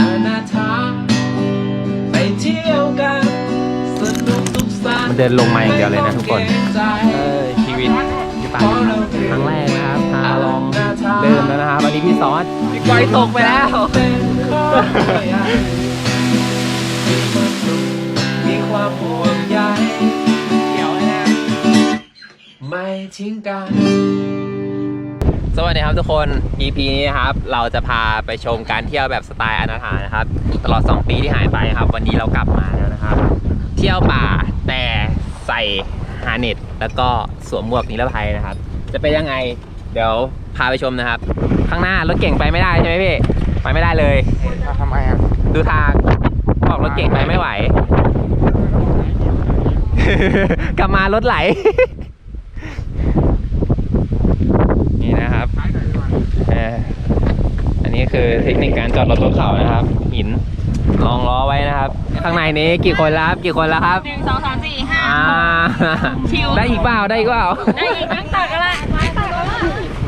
อนาถาไปเที่ยวกันสนุกสุขสันต์มันเดินลงมาอย่างเดียวเลยนะทุกคนไม่ต้องเกรงใจเออชีวิตพี่ปันครั้งแรกนะครับพาลองเริ่มแล้วนะครับอันนี้พี่ซอสพี่ก้อยตกไปแล้วเป็นข้อใหญ่มีความสุขมีความห่วงใยเกี่ยวแน่ไม่ทิ้งกัน สวัสดีครับทุกคน EP นี้นะครับ เราจะพาไปชมการเที่ยวแบบสไตล์อนาถานะครับ ตลอด 2 ปีที่หายไปครับ วันนี้เรากลับมาแล้วนะครับ เที่ยวป่าแต่ใส่ฮาร์เน็ตแล้วก็สวมหมวกนิรภัยนะครับ จะเป็นยังไง เดี๋ยวพาไปชมนะครับ ข้างหน้ารถเก่งไปไม่ได้ใช่ไหมพี่ ไปไม่ได้เลย ทำไมอะดูทางบอกรถเก่งไปไม่ไหว กลับมารถไหล นี่นะครับเอ่ออันนี้คือเทคนิคการจอดรถบนเขานะครับ หินรองล้อไว้นะครับ ข้างในนี้กี่คนแล้วครับกี่คนแล้วครับหนึ่งสองสามสี่ห้าอ่าชิวได้อีกเปล่าได้อีกเปล่า ได้อีกนั่งตักกันละนั่งตักกันละ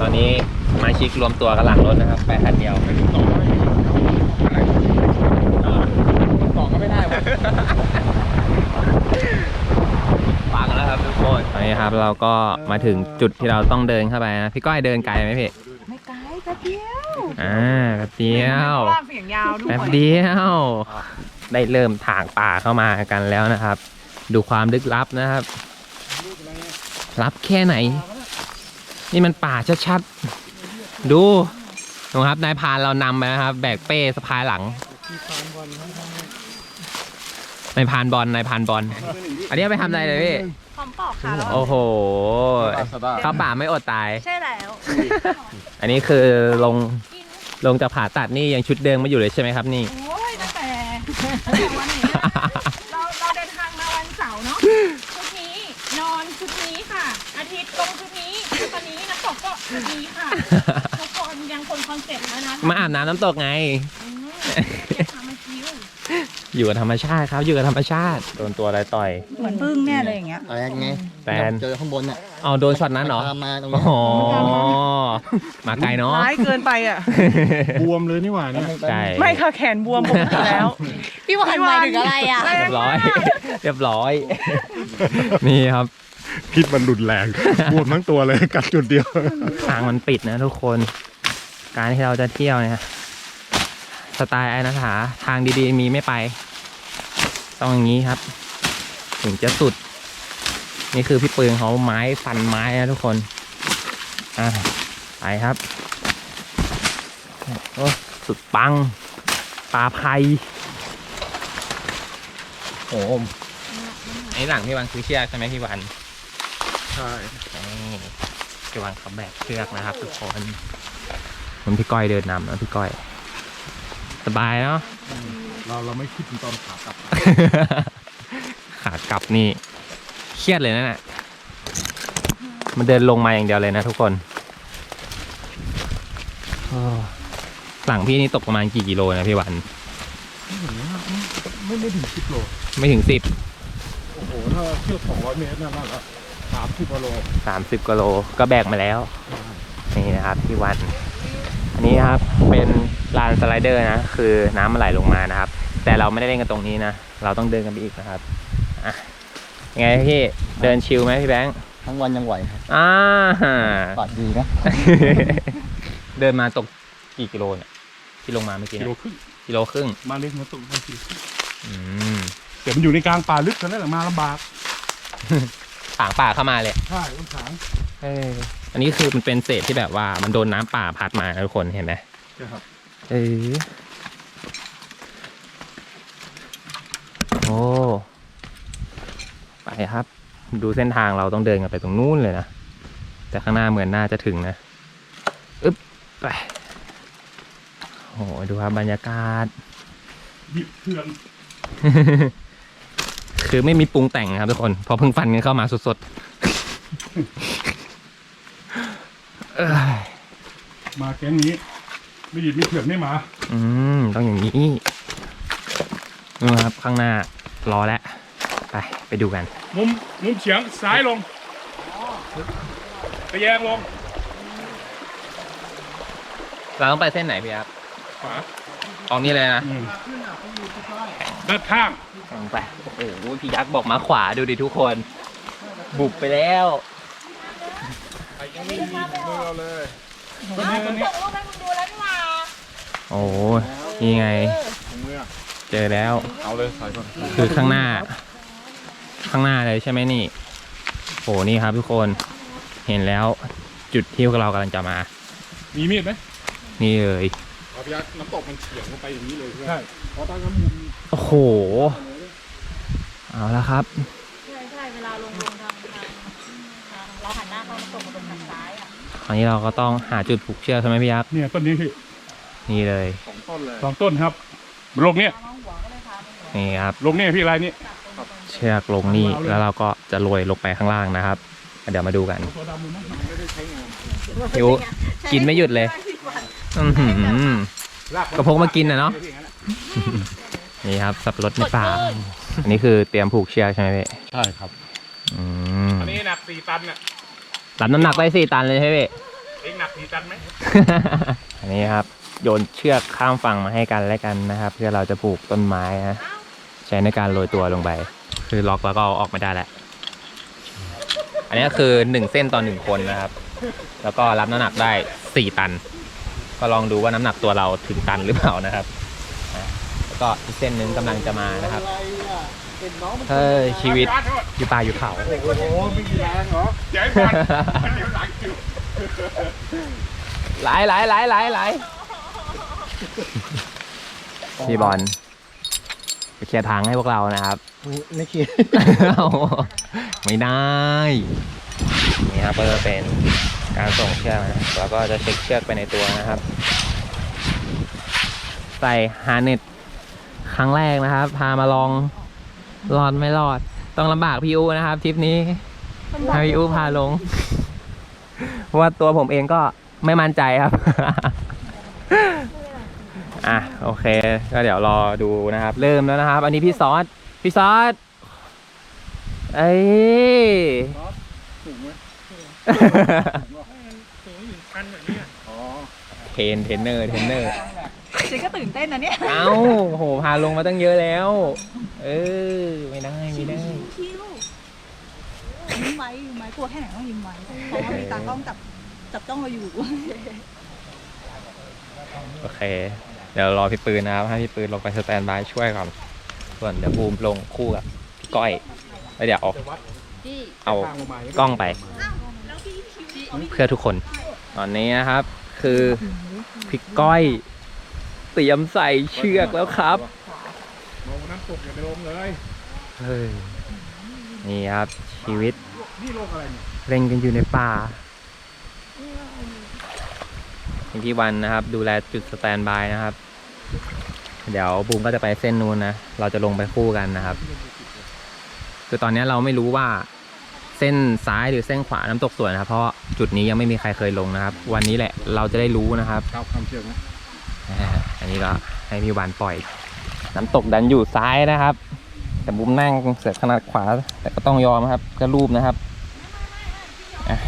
ตอนนี้สมาชิกรวมตัวกันหลังรถนะครับไปคันเดียวสองก็ไม่ได้วะฟังแล้ว ครับทุกคน ตอนนี้ครับเราก็มาถึงจุดที่เราต้องเดินเข้าไปนะพี่ก้อยเดินไกลไหมพี่ไม่ไกลแป๊บเดียวอ่าแป๊บเดียวลากเสียงยาวด้วยแป๊บเดียว ได้เริ่มถางป่าเข้ามากันแล้วนะครับ ดูความลึกลับนะครับ ลับแค่ไหน นี่มันป่าชัดๆ ดูดูครับนายพรานเรานำไปนะครับ แบกเป้สะพายหลังนายพรานบอลนายพรานบอล อันนี้เอาไปทำอะไรเลยพี่ พร้อมปอกค่ะโอ้โหเข้าป่าไม่อดตาย ใช่แล้ว อันนี้คือลงลงจากผ่าตัดนี่ยังชุดเดิมมาอยู่เลยใช่ไหมครับนี่ โอ้ยตั้งแต่ตั้งแต่วันไหนอะเราเราเดินทางมาวันเสาร์เนาะชุดนี้นอนชุดนี้ค่ะ อาทิตย์ลงชุดนี้ตอนนี้น้ำตกก็ชุดนี้ค่ะทุกคนยังคนคอนเซ็ปต์แล้วนะมาอาบน้ำน้ำตกไง อยู่กับธรรมชาติครับ อยู่กับธรรมชาติ โดนตัวอะไรต่อย เหมือนพึ่งแน่เลยอย่างเงี้ย อะไรไงแตน เจอข้างบนอะเอาโดนช็อตนั้นเหรอ ตามมาตรงอ๋นี้อมาไกลเนาะ ร้ายเกินไปอะ บวมเลยนี่หว่าเนี่ย ใช่ ไม่ค่ะแขนบวมปกติแล้ว พี่วันหมายถึงอะไรอะ เรียบร้อย เรียบร้อย นี่ครับ พิษมันรุนแรง บวมทั้งตัวเลยกัดจุดเดียว ทางมันปิดนะทุกคน การที่เราจะเที่ยวเนี่ยส ไตล์ไอ้นะถาทางดีๆมีไม่ไป ต้องอย่างนี้ครับ ถึงจะสุด นี่คือพี่ปืนเขาไม้ฟันไม้นะทุกคน อะไปครับ โอ้สุดปังปลาไพโอ้โหไอ้หลังพี่วันคือเชือกใช่ไหมพี่วันใช่นี่พี่วันเขาแบกเชือกนะครับทุกคนมันพี่ก้อยเดินนำนะพี่ก้อย สบายเนาะ เราเราไม่คิดถึงตอนขากลับ ขากลับนี่ เครียดเลยนะน่ะมันเดินลงมาอย่างเดียวเลยนะทุกคนโอ้หลังพี่นี่ตกประมาณกี่กิโลนะพี่วันไม่ไม่ถึงสิบโล ไม่ถึงสิบโอ้โห ถ้าเที่ยวสองร้อยเมตรนั่นน่ะสามสิบโลสามสิบกิโลก็แบกมาแล้ว นี่นะครับพี่วัน อันนี้นะครับเป็น ลานสไลเดอร์นะ คือน้ำมันไหลลงมานะครับ แต่เราไม่ได้เล่นกันตรงนี้นะ เราต้องเดินกันไปอีกนะครับอะยังไงพี่เดินชิลไหมพี่แบงค์ทั้งวันยังไหวครับอ่าปากดีนะ เดินมาตกกี่กิโลเนี่ยที่ลงมาเมื่อกี้กิเนี่ยโลครึ่งกิโลครึ่งมาเล็กมาตุกมากิโลครึ่งอืมแต่มันอยู่ในกลางป่าลึกเท่านั้นแหละมาลำบากถางป่าเข้ามาเลยใช่ต้นขางเอออันนี้คือมันเป็นเศษที่แบบว่ามันโดนน้ำป่าพัดมานะทุกคนเห็นไหมใช่ครับ เออโอ้ไปครับ ดูเส้นทางเราต้องเดินกันไปตรงนู้นเลยนะ แต่ข้างหน้าเหมือนน่าจะถึงนะอึ๊บไปโอ้โหดูครับบรรยากาศบิดเถื่อนคือไม่มีปรุงแต่งครับทุกคนเพอเพิ่งฟันกันเข้ามาสดๆเอ้ยมาแก๊งนี้ ไม่ดิดไม่เถื่อนไม่มา อืม ต้องอย่างนี้นู่นครับข้างหน้ารอแล้ว ไป ไปดูกัน มุมมุมเฉียงซ้ายลงตะแยงลงเราต้องไปเส้นไหนพี่ครับขวาขออกนี่เลยนะด้านข้างลงไป โอ้โห พี่ยักษ์บอกมาขวาดูดิทุกคน บุบไปแล้วส่งรูปให้มึงดูแล้วนี่หว่า โอ้โหนี่ไง เจอแล้ว เอาเลยใส่ก่อนคือข้างหน้า ข้างหน้าเลยใช่ไหมนี่โอ้นี่ครับทุกคน เห็นแล้วจุดที่เรากำลังจะมา มีมีดไหมนี่เลยเอาพี่ยักษ์น้ำตกมันเฉียงลงไปอย่างนี้เลยใช่เพราะตอนนั้นมุมโอ้โห เอาแล้วครับ ใช่ใช่เวลาลงลงทางทางทางเราหันหน้าเข้ามาตกมาตรงทางซ้ายอะ คราวนี้เราก็ต้องหาจุดผูกเชือกใช่ไหมพี่ยักษ์เนี่ยต้นนี้พี่ นี่เลยสองต้นเลยสองต้นครับลงเนี่ยน้องหัวก็เลยพาไปหัวนี่ครับ ลงเนี่ยพี่ลายนี้เชือกลงนี่แล้วเราก็จะโรยลงไปข้างล่างนะครับ เดี๋ยวมาดูกันตัวดำมันไม่ได้ใช้งานหิวกินไม่หยุดเลยอือหือก็พกมากินน่ะเนาะนี่ครับ สับปะรดในป่าอันนี้คือเตรียมผูกเชือกใช่ไหมพี่ใช่ครับอืมอันนี้หนักสี่ตันน่ะรับน้ำหนักได้สี่ตันเลยใช่ไหมพี่เองหนักสี่ตันไหมอันนี้ครับ โยนเชือกข้ามฝั่งมาให้กันและกันนะครับ เพื่อเราจะปลูกต้นไม้นะใช้ในการโรยตัวลงไป คือล็อกแล้วก็เอาออกไม่ได้แหละ อันนี้คือหนึ่งเส้นต่อหนึ่งคนนะครับ แล้วก็รับน้ำหนักได้สี่ตัน ก็ลองดูว่าน้ำหนักตัวเราถึงตันหรือเปล่านะครับนะแล้วก็อีกเส้นหนึ่งกำลังจะมานะครับเฮ้ยชีวิตอยู่ป่าอยู่เขาโอ้โหไม่มีแรงเหรออย่าให้บอลมันเดี๋ยวหลังคิวไหลไหลไหลไหลไหล พี่บอลไปเคลียร์ทางให้พวกเรานะครับ ไม่คิดไม่ได้นี่ครับก็จะเป็นการส่งเชือกนะแล้วก็จะเช็คเชือกไปในตัวนะครับ ใส่ฮาร์เน็ตครั้งแรกนะครับ พามาลองรอดไม่รอด ต้องลำบากพี่อูนะครับทริปนี้ให้พี่อูพาลง เพราะว่าตัวผมเองก็ไม่มั่นใจครับ อะโอเค ก็เดี๋ยวรอดูนะครับ เริ่มแล้วนะครับ อันนี้พี่ซอสพี่ซอสเอ้ยสูงไหมคันแบบนี้อ๋อเทรนเทรนเนอร์เทรนเนอร์ฉันก็ตื่นเต้นนะเนี่ย เอ้าโห พาลงมาตั้งเยอะแล้ว เออ ไม่ได้ ไม่ได้คิวยิ้มไว้ยิ้มไว้กลัวแค่ไหนต้องยิ้มไว้เพราะว่ามีตากล้องจับจับจ้องเราอยู่ โอเค เดี๋ยวรอพี่ปืนนะครับให้พี่ปืนลงไปสแตนบายช่วยก่อนส่วนเดี๋ยวบูมลงคู่กับพี่ก้อยแล้วเดี๋ยวเอาเอากล้องไป เพื่อทุกคน ตอนนี้นะครับ คือพี่ก้อยเตรียมใส่เชือกแล้วครับมองน้ำตกอย่าไปลงเลยเฮ้ยนี่ครับชีวิตนี่งกันอยู่ในป่า อย่างที่วันนะครับ ดูแลจุดสแตนบายนะครับ เดี๋ยวบูมก็จะไปเส้นนู้นนะ เราจะลงไปคู่กันนะครับ คือตอนนี้เราไม่รู้ว่าเส้นซ้ายหรือเส้นขวาน้ำตกสวยนะครับ เพราะจุดนี้ยังไม่มีใครเคยลงนะครับ วันนี้แหละเราจะได้รู้นะครับก้าวข้ามเชือกนะอ่าอันนี้ก็ให้พี่วันปล่อย น้ำตกดันอยู่ซ้ายนะครับ แต่บุ้มนั่งเสือขนาดขวา แต่ก็ต้องยอมครับ ก็รูปนะครับอะ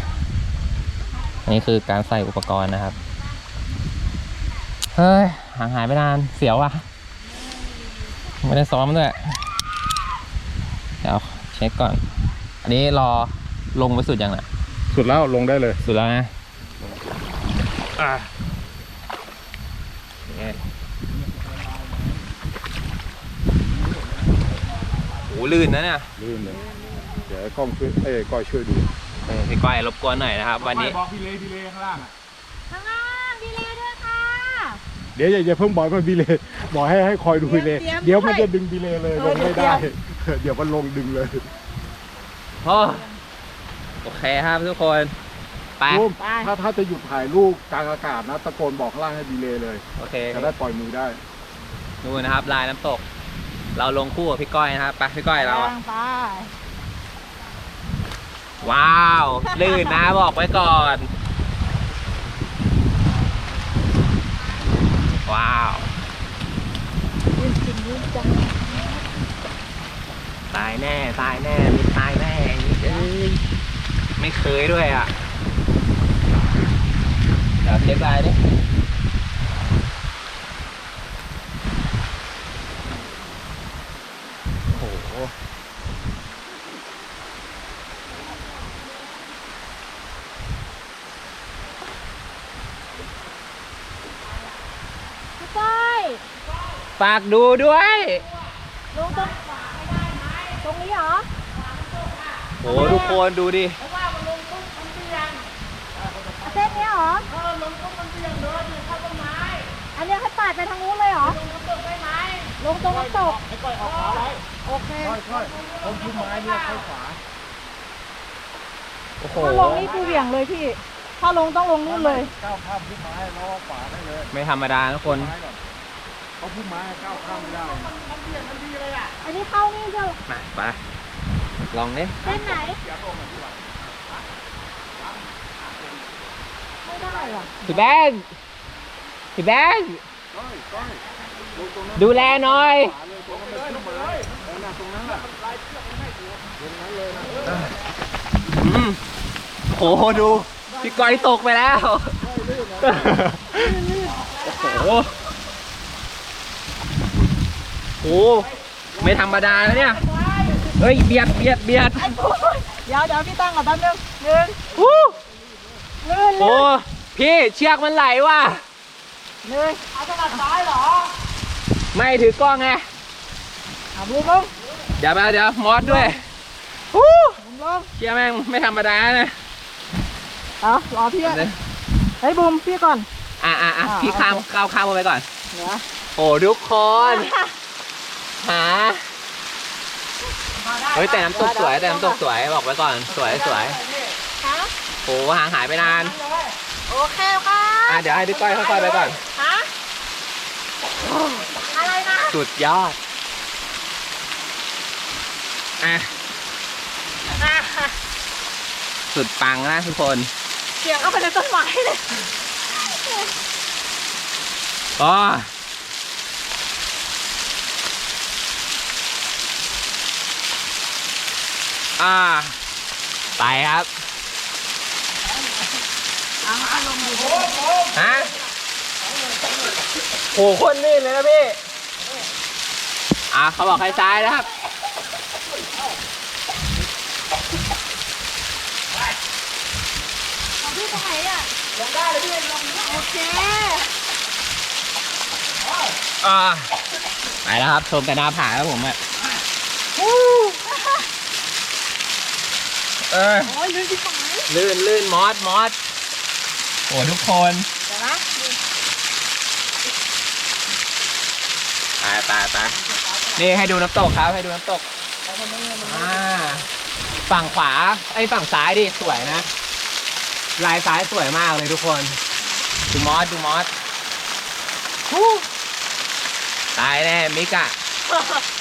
อันนี้คือการใส่อุปกรณ์นะครับ เฮ้ยห่างหายไปนานเสียวอะไม่ได้ซ้อมด้วย เดี๋ยวเช็คก่อน อันนี้รอลงไปสุดยังน่ะ สุดแล้วลงได้เลย สุดแล้วนะอ่านี่โอ้ลื่นนะเนี่ยลื่นเลยเดี๋ยวให้กล้องช่วยเอ้ยก้อยช่วยดูเออพี่ก้อยรบกวนหน่อยนะครับ วันนี้ บอกพี่เลพี่เลข้างล่างอะข้างล่างดีเลยด้วยค่ะ เดี๋ยวอย่าอย่าเพิ่งบอกว่าพี่เลบอกให้ให้คอยดูพี่เลเตรียมเดี๋ยวมันด้วยจะดึงพี่เลเลยเอลองไม่เดี๋ยวได้ เดี๋ยวมันลงดึงเลยโอ้โอเคครับทุกคนไปรูปถ้าถ้าจะหยุดถ่ายรูปกลางอากาศนะตะโกนบอกข้างล่างให้ดีเลยเลยโอเคจะได้ปล่อยมือได้ดูนะครับ ลายน้ำตก เราลงคู่กับพี่ก้อยนะครับไปพี่ก้อยเราอะไปว้าว ลื่นนะบอกไว้ก่อน ว้าวตายแน่ตายแน่มีตายแน่เอ้ยไม่เคยด้วยอะเดี๋ยวเช็คลายดิ พี่ก้อย ฝากดูด้วย ลงตรงตรงนี้เหรอโหทุกคนดูดิเส้นนี้เหรอ เออลงต้นมันเบี่ยงเลยอยู่เข้าต้นไม้อันนี้ให้ปาดไปทางนู้นเลยเหรอ ลงตรงต้นไม้ลงตรงน้ำตก ให้ก้อยออกขวาไว้โอเคค่อยๆผมพุ่มไม้เนี่ยเข้าขวาโอ้โหถ้าลงนี่คือเหวี่ยงเลยพี่ ถ้าลงต้องลงนู่นเลย ก้าวข้ามพุ่มไม้แล้วเอาขวาได้เลย ไม่ธรรมดาทุกคน ไม้ก่อน เพราะพุ่มไม้ก้าวข้ามไม่ได้อันนี้เข้านี่จะมาไปลองดิเส้นไหนไม่ได้หรอพี่แบงค์พี่แบงค์ดูแลหน่อยอืมโอ้โหดู พี่ก้อยตกไปแล้ว โอ้โหโอ้โหไม่ธรรมดาแล้วเนี่ย เฮ้ยเบียดเบียดเบียดเดี๋ยวเดี๋ยวพี่ตั้งก่อนแป๊บนึงหนึ่งอู้ลื่นโอ้พี่เชือกมันไหลว่ะ หนึ่งเอาถนัดซ้ายเหรอไม่ถือกล้องไง อะบูมลงเดี๋ยวมาเดี๋ยวมอสด้วยอู้บูมลงเชี่ยแม่งไม่ธรรมดานะเอารอพี่อะเฮ้ยบูมพี่ก่อน อะอะอะอ่าพี่ข้ามโอเคข้าวข้ามไปก่อน เดี๋ยวโอ้ทุกคน หา เฮ้ยแต่น้ำตกสวยแต่น้ำตกสวยบอกไว้ก่อนสวยสวยฮะโอ้ห่างหายไปนานโอเคค่ะอะเดี๋ยวให้พี่ก้อยค่อยๆไปก่อน ฮะอะไรนะสุดยอดอะสุดปังนะทุกคนเสียงเข้าไปในต้นไม้เลยก็อ่ อ่า ไปครับ ฮะโหคนลื่นเลยนะพี่ อ่าเขาบอกให้ซ้ายนะครับ ของพี่ตรงไหนอะลงได้เลยพี่ลงโอเค อ่า ไปแล้วครับ ชมแต่หน้าผาครับผมอะ เออโอ้ยลื่นที่ไหนลื่นลื่นมอสมอสโอ้ทุกคนเดี๋ยวนะไปไปไปนี่ให้ดูน้ำตกครับให้ดูน้ำตกอ่าฝั่งขวาไอ้ยฝั่งซ้ายดิสวยนะ ลายซ้ายสวยมากเลยทุกคนดูมอสดูมอสฮู้ตายแน่มิกอะ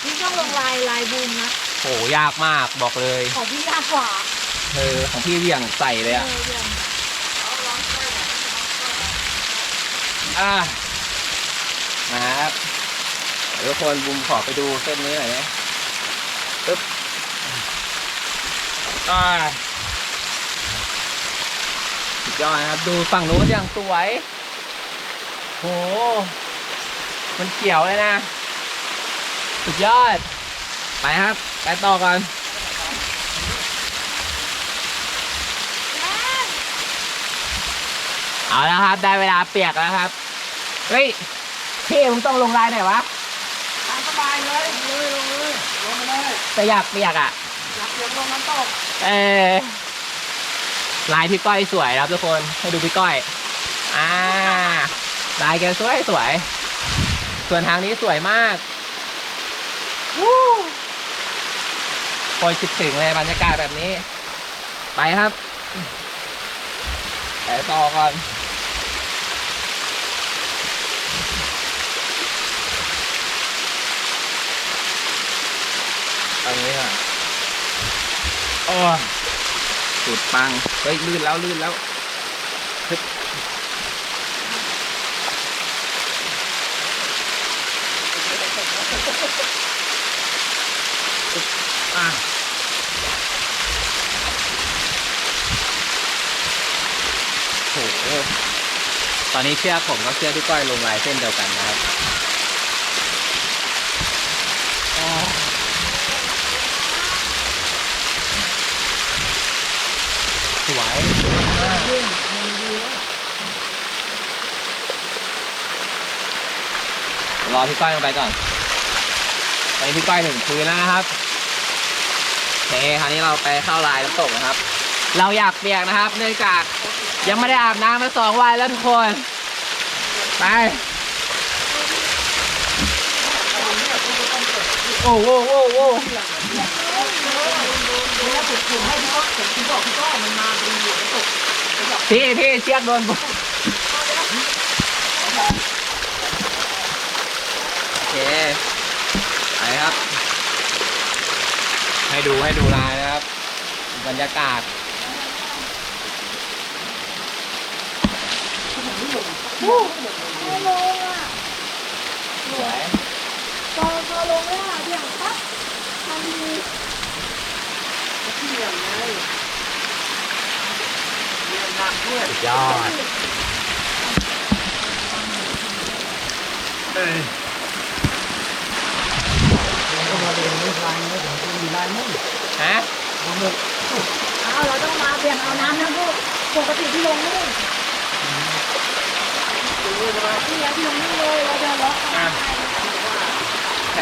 นี่ต้องลงลายลายบูมนะโหยากมากบอกเลย ของพี่ยากกว่า เธอของพี่เหวี่ยงใส่เลยเออะอเดี๋ยวอะมาครับเดี๋ยวทุกคนบุมขอไปดูเส้นนี้หน่อยนะปึ๊บอ่าสุดยอดนะครับ ดูฝั่งนู้นอย่างสวย โห มันเขียวเลยนะ สุดยอด ไปครับ ไปต่อก่อน เอาแล้วครับ ได้เวลาเปียกแล้วครับ เฮ้ยพี่มึงต้องลงลายหน่อยวะตามสบายเลยเลยลงเลยลงไปเลยแต่อยากเปียกอะอยากเดี๋ยวลงน้ำตกเออลายพี่ก้อยสวยครับทุกคนให้ดูพี่ก้อยอ่าลายแกสวยสวย ส่วนทางนี้สวยมากวู้โคอยคิดถึงเลยบรรยากาศแบบนี้ ไปครับไปต่อก่อน ตรงนี้ค่ะโอ้ยสุดปัง เฮ้ย ลื่นแล้วลื่นแล้วฮึบอะโหตอนนี้เชือกผมก็เชือกที่ก้อยลงลายเส้นเดียวกันนะครับอ๋อ รอพี่ก้อยลงไปก่อนตอนนี้พี่ก้อยถึงพื้นแล้วนะครับโอเคคราวนี้เราไปเข้าลายน้ำตกนะครับ เราอยากเปียกนะครับ เนื่องจากยังไม่ได้อาบน้ำมาสองวันแล้วทุกคน ไปโอ้โหโอ้โหพี่พี่เชือกโดนบุ เคไปครับ ให้ดูให้ดูลายนะครับ บรรยากาศพอพอลงแล้วอะเดี๋ยวปั๊บมันมีสุดยอด ฮะอ้าวเราต้องมาเปลี่ยนเอาน้ำนะพวกปกติที่ลงนี่ที่แล้วที่ลงนี่เลยเราจะล็อกเอาโอเค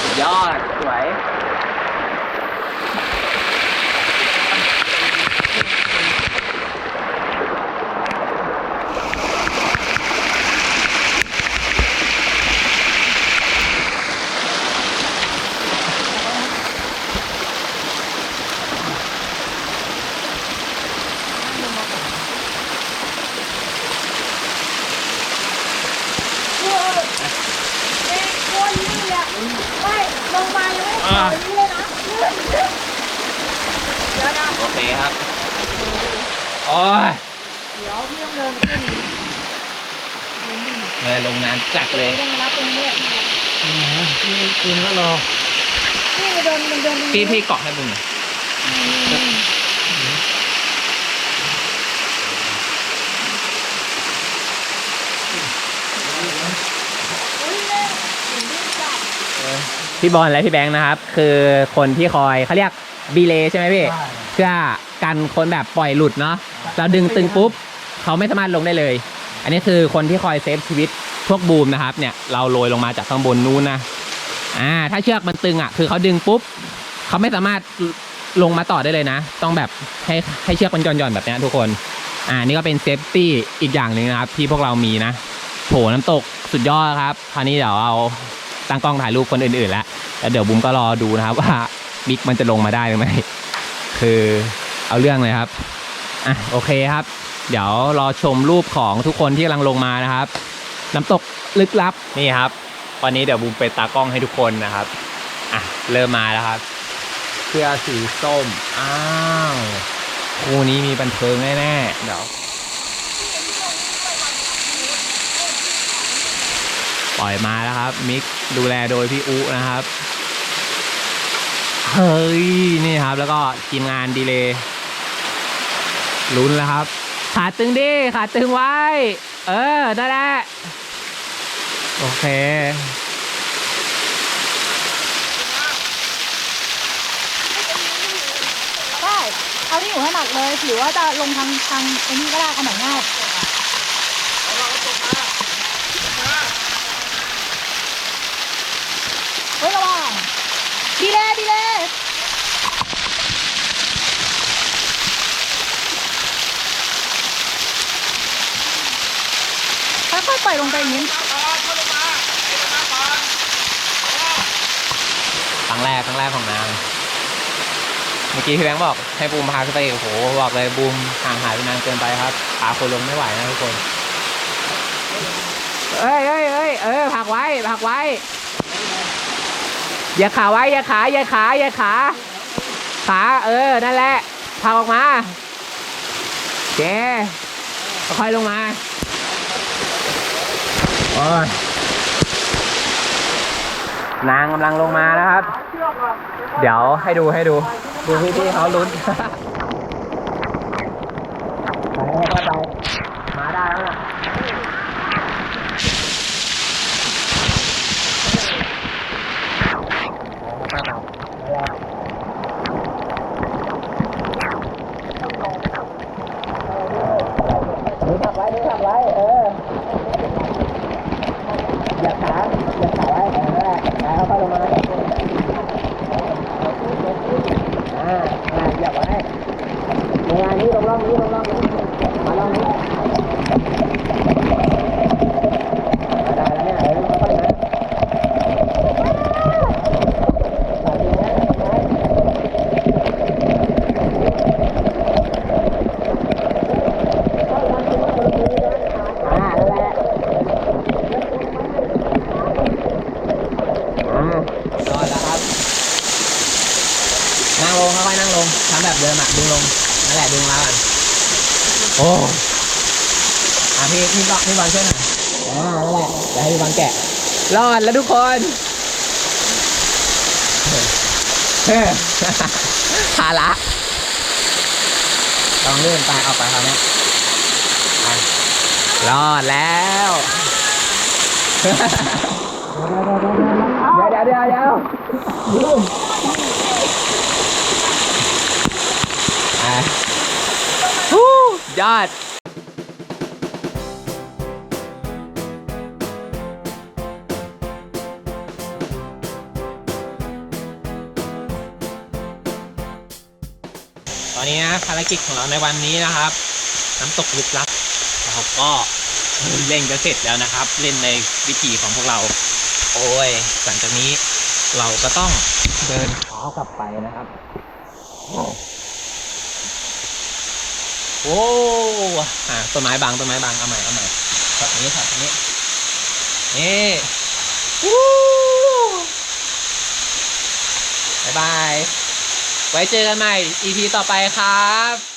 สุดยอดสวย เด็กคนนี่แหละไม่ลงมายังไม่ถอยนี่เลยนะเลื่อนเลื่อนเดี๋ยวนะ โอเคครับ โอ้ย เดี๋ยวพี่ต้องเดินขึ้น เลยลงน้ำจัดเลย ต้องรับตรงนี้ กิ นแล้วรอพี่เดินมันเดินพี่พี่เกาะให้บุญหน่อยพี่บอลและพี่แบงค์นะครับ คือคนที่คอยเขาเรียกบีเลย์ใช่ไหมพี่เพื่อกันคนแบบปล่อยหลุดเนาะเราดึงตึงปุ๊บเขาไม่สามารถลงได้เลย อันนี้คือคนที่คอยเซฟชีวิตพวกบูมนะครับเนี่ยเราโรยลงมาจากข้างบนนู้นนะ อ่าถ้าเชือกมันตึงอะ คือเขาดึงปุ๊บเขาไม่สามารถลงมาต่อได้เลยนะ ต้องแบบให้ให้เชือกมันหย่อนๆแบบนี้ทุกคน อ่านี่ก็เป็นเซฟตี้อีกอย่างหนึ่งนะครับ ที่พวกเรามีนะโถน้ำตกสุดยอดครับคราวนี้เดี๋ยวเอาตั้งกล้องถ่ายรูปคนอื่นๆแล้วแล้วเดี๋ยวบุมก็รอดูนะครับว่าบิ๊กมันจะลงมาได้หรือไม่คือเอาเรื่องเลยครับอะโอเคครับ เดี๋ยวรอชมรูปของทุกคนที่กำลังลงมานะครับ น้ำตกลึกลับนี่ครับ วันนี้เดี๋ยวบูมเป็นตากล้องให้ทุกคนนะครับ อะ เริ่มมาแล้วครับเสื้อสีส้ม อ้าวคู่นี้มีบันเทิงแน่ๆเดี๋ยวปล่อยมาแล้วครับ มิกดูแลโดยพี่อุนะครับ เฮ้ย นี่ครับ แล้วก็ทีมงานดีเลยลุ้นแล้วครับ ขาตึงดิขาตึงไว้ เออได้แหละ โอเค ได้เอาที่อยู่ให้หนักเลยหรือว่าจะลงทางทางไอ้นี่ก็ได้อันไหนง่ายเฮ้ยระวังดีเลยดีเลยค่อยๆปล่อยลงไปอย่างนี้ ครั้ง แรกครั้งแรกของนาง เมื่อกี้พี่แบงค์บอกให้บูมพาขึ้นไปโอ้โหบอกเลยบูมห่างหายไปนานเกินไปครับพาคนลงไม่ไหวนะทุกคนเอ้ยเอ้ยเอ้ยเออผักไว้ผักไว้ อย่าขาไว้ อย่าขาอย่าขาอย่าขา ขาเออ นั่นแหละผักออกมาโอเคค่อยลงมาโอ้ย นางกำลังลงมานะครับ เดี๋ยวให้ดูให้ดู ดูพี่พี่ๆเขาลุ้น ไปไปมาได้แล้วนะ ไว้ เออเหยียบขาเหยียบขาไว้เออขาเข้าไปลงมาอ่าอ่าเหยียบไว้ลงมานี้ลงร่องนี้ลงร่องนี้มาร่องนี้ได้แล้วเนี่ยเออค่อยๆนะหลับดีนะอ่านั่นแหละอ่ารอดแล้วครับ นั่งลงค่อยๆนั่งลงทำ แบบเดิมอะดึงลงนั่นแหละดึงมาก่อนโอ้อะพี่พี่บอลพี่บอลช่วยหน่อยอ่านั่นแหละเดี๋ยวให้พี่บอลแกะรอดแล้วทุกคนเฮ้ยภาระลองเลื่อนไปเอาไปคราวนี้ไปรอดแล้วเดี๋ยวเดี๋ยวเดี๋ยวเดี๋ยว อะ ฮู้ยอดตอนนี้นะภารกิจของเราในวันนี้นะครับ น้ำตกลึกลับเราก็เล่นจะเสร็จแล้วนะครับ เล่นในวิธีของพวกเรา โอ้ยหลังจากนี้เราก็ต้องเดินเท้ากลับไปนะครับ โอ้อ่าต้นไม้บางต้นไม้บางเอาใหม่เอาใหม่ช็อนี้ช็อนี้นี่วู้บายบาย ไว้เจอกันใหม่ EP ต่อไปครับ